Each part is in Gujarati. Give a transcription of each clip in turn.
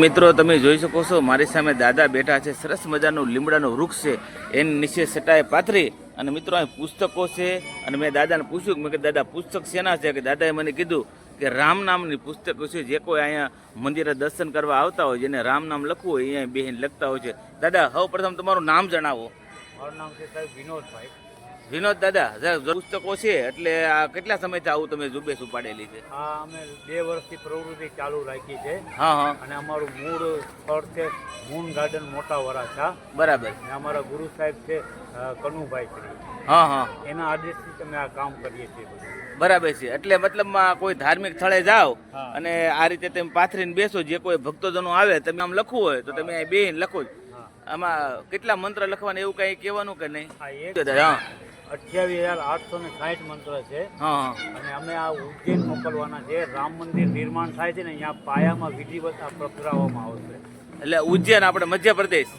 મિત્રો, તમે જોઈ શકો છો, મારી સામે દાદા બેઠા છે. સરસ મજાનું લીમડાનું વૃક્ષ છે. એની નીચે સટાએ પાથરી અને મિત્રો, અહીં પુસ્તકો છે. અને મેં દાદાને પૂછ્યું, મેં કે દાદા, પુસ્તક શેના છે? કે દાદાએ મને કીધું કે રામ નામની પુસ્તકો છે. જે કોઈ અહીંયા મંદિરે દર્શન કરવા આવતા હોય, જેને રામ નામ લખવું હોય અહીંયા બેહીને લખતા હોય છે. દાદા સૌ પ્રથમ તમારું નામ જણાવો. મારું નામ છે સાહેબ વિનોદભાઈ. વિનોદ દાદા પુસ્તકો છે એટલે આ કેટલા સમયથી આવું તમે ઝુંબેશ ઉપાડેલી છે? હા અમે બે વર્ષથી પ્રવૃત્તિ ચાલુ રાખી છે. હા હા. અને અમારું મૂળ સ્થળ છે મૂન ગાર્ડન મોટા વરાછા બરાબર. અને અમારા ગુરુ સાહેબ છે કનુભાઈ શ્રી. હા હા. એના આદેશથી તમે આ કામ કરીએ છીએ બરાબર છે. એટલે મતલબમાં કોઈ ધાર્મિક સ્થળે જાઓ અને આ રીતે તમે પાથરીને બેસો જે કોઈ ભક્તોજનો આવે તમે આમ લખવું હોય તો તમે અહીં બેહીને લખો. આમાં કેટલા મંત્ર લખવાના એવું કઈ કહેવાનું કે નહીં? અઠ્યાવીસ હજાર આઠસો ને સાઠ મંત્ર છે. અને અમે આ ઉજ્જૈન મોકલવાના છે. રામ મંદિર નિર્માણ થાય છે ને અહીંયા પાયામાં વિધિવત આ પ્રગટાવવામાં આવશે. એટલે ઉજ્જૈન આપણે મધ્યપ્રદેશ.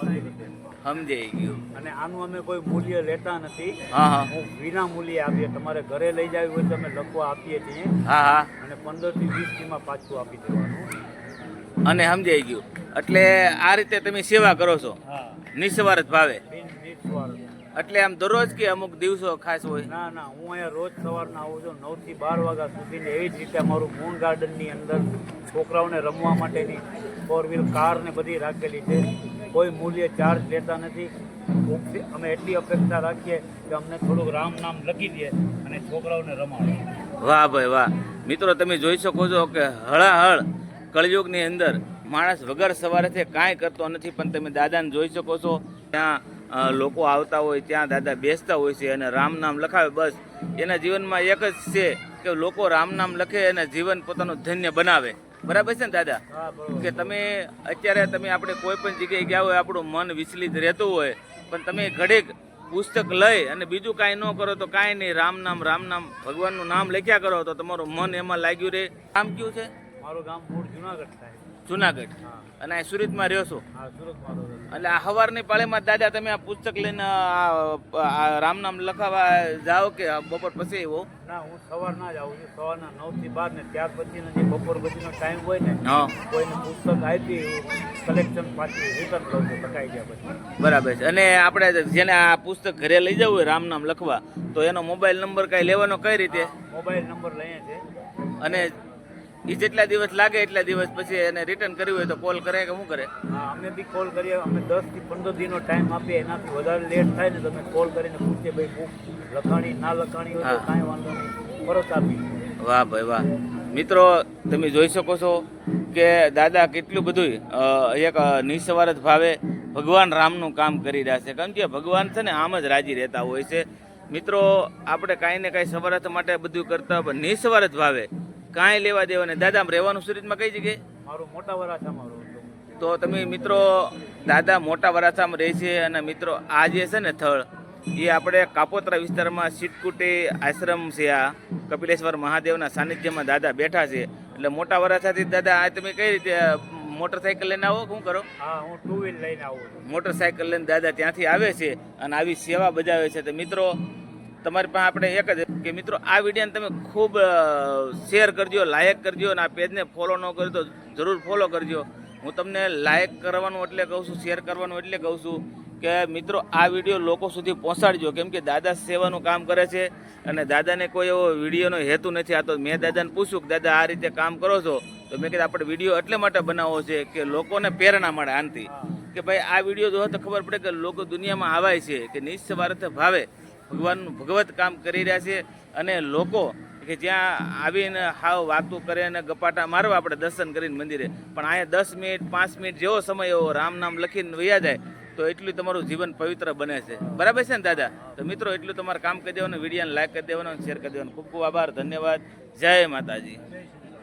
સમજાઈ ગયું. અને આનું અમે કોઈ મૂલ્ય લેતા નથી. હા વિના મૂલ્ય આપીએ. તમારે ઘરે લઈ જાવી હોય તો અમે લખવા આપીએ છીએ. હા હા. અને પંદરથી વીસમાં પાછું આપી દેવાનું. અને સમજાઈ ગયું. એટલે આ રીતે તમે સેવા કરો છો. હા. નિસ્વાર્થ ભાવે. નિસ્વાર્થ. એટલે આમ દરરોજ કે અમુક દિવસો ખાસ હોય? ના ના હું અહીંયા રોજ સવારના આવું છું નવથી બાર વાગ્યા સુધી એવી જ રીતે અમારું મૂન ગાર્ડનની અંદર છોકરાઓને રમવા માટેની ફોર વ્હીલ કાર ને બધી રાખેલી છે. કોઈ મૂલ્ય ચાર્જ લેતા નથી. અમે એટલી અપેક્ષા રાખીએ કે અમને થોડુંક રામ નામ લખી દે અને છોકરાઓને રમાડે. વાહ ભાઈ વાહ. મિત્રો તમે જોઈ શકો છો કે હળાહળ કળયુગની અંદર માણસ વગર સવારેથી કાંઈ કરતો નથી પણ તમે દાદાને જોઈ શકો છો. ત્યાં લોકો આવતા હોય ત્યાં દાદા બેસતા હોય છે અને રામ નામ લખાવે બસ. એના જીવનમાં એક જ છે કે લોકો રામ નામ લખે અને જીવન પોતાનું ધન્ય બનાવે. બરાબર છે ને દાદા? કે તમે અત્યારે તમે આપણે કોઈ પણ જગ્યાએ ગયા હોય આપણું મન વિચલિત રહેતું હોય પણ તમે ઘડીક પુસ્તક લઈ અને બીજું કાંઈ ન કરો તો કાંઈ નહીં. રામ નામ રામ નામ ભગવાનનું નામ લખ્યા કરો તો તમારું મન એમાં લાગ્યું રહે. કામ કયું છે? મારું ગામ મૂળ જુનાગઢ થાય. જુનાગઢ? હા. અને આ સુરતમાં રહ્યો છો? હા સુરતમાં એટલે આ સવારની પાળીમાં દાદા તમે આ પુસ્તક લઈને આ રામ નામ લખાવા જાઓ કે બપોર પછી એવો ના હું સવારના જ આવું છું. સવારના નવથી બાર ને ત્યાર પછી જે બપોર પછીનો ટાઈમ હોય ને કોઈને પુસ્તક આપી કલેક્શન પાછી રિટર્ન કરું છું લખાઈ ગયા પછી. બરાબર છે. અને આપણે જેને આ પુસ્તક ઘરે લઈ જવું હોય રામ નામ લખવા તો એનો મોબાઈલ નંબર કાંઈ લેવાનો કઈ રીતે? મોબાઈલ નંબર લઈએ છે અને એ જેટલા દિવસ લાગે એટલા દિવસ પછી એને રિટર્ન કર્યું હોય તો કોલ કરે કે શું કરે? અમે બી કોલ કરીએ. અમે દસથી પંદર દિનનો ટાઈમ આપીએ. એનાથી વધારે લેટ થાય ને તમે કોલ કરીને પૂછીએ ભાઈ બુક લખાણી ના લખાણી હોય તો કાંઈ વાંધો નહીં. પરત આપી વાહ ભાઈ વાહ. મિત્રો તમે જોઈ શકો છો કે દાદા કેટલું બધું એક નિસ્વાર્થ ભાવે ભગવાન રામનું કામ કરી રહ્યા છે. કારણ કે ભગવાન છે ને આમ જ રાજી રહેતા હોય છે. મિત્રો આપણે કાંઈ ને કાંઈ સ્વાર્થ માટે બધું કરતા નિસ્વાર્થ ભાવે કાંઈ લેવા દેવા નહીં. દાદા રહેવાનું સુરતમાં કઈ જગ્યાએ? મારું મોટા વરાછામાં રહું તો તમે મિત્રો દાદા મોટા વરાછામાં રહે છે અને મિત્રો આ જે છે ને થળ એ આપણે કાપોત્રા વિસ્તારમાં સિટકુટી આશ્રમ છે આ. કપિલેશ્વર મહાદેવના સાનિધ્યમાં દાદા બેઠા છે. એટલે મોટા વરાછાથી દાદા આ તમે કઈ રીતે મોટરસાઇકલ લઈને આવો? શું કરો? હા હું ટુ વ્હીલ લઈને આવું છું. મોટરસાઇકલ લઈને દાદા ત્યાંથી આવે છે અને આવી સેવા બજાવે છે. તો મિત્રો તમારી પાસે આપણે એક જ કે મિત્રો, આ વિડીયોને તમે ખૂબ શેર કરજો લાયક કરજો અને આ પેજને ફોલો ન કરજો તો જરૂર ફોલો કરજો. હું તમને લાયક કરવાનું એટલે કહું છું શેર કરવાનું એટલે કહું છું કે મિત્રો, આ વીડિયો લોકો સુધી પહોંચાડજો. કેમ કે દાદા સેવાનું કામ કરે છે અને દાદાને કોઈ એવો વિડીયોનો હેતુ નથી. આ તો મેં દાદાને પૂછ્યું કે દાદા, આ રીતે કામ કરો છો? તો મેં કીધું, આપણે વીડિયો એટલે માટે બનાવવો છે કે લોકોને પ્રેરણા મળે આનથી. કે ભાઈ, આ વીડિયો જોવો તો ખબર પડે કે લોકો દુનિયામાં આવાય છે, કે નિસ્વાર્થ ભાવે. ભગવાનનું ભગવત કામ કરી રહ્યા છે અને લોકો કે જ્યાં આવીને હાવ વાતું કરે અને ગપાટા મારવા આપણે દર્શન કરીને મંદિરે. પણ અહીંયા દસ મિનિટ, પાંચ મિનિટ જેવો સમય એવો રામ નામ લખીને વૈયા જાય, તો એટલું તમારું જીવન પવિત્ર બને છે. બરાબર છે ને, દાદા? તો મિત્રો, એટલું તમારે કામ કરી દેવાનું, વિડીયોને લાઈક કરી દેવાનું શેર કરી દેવાનું. ખૂબ ખૂબ આભાર, ધન્યવાદ. જય માતાજી.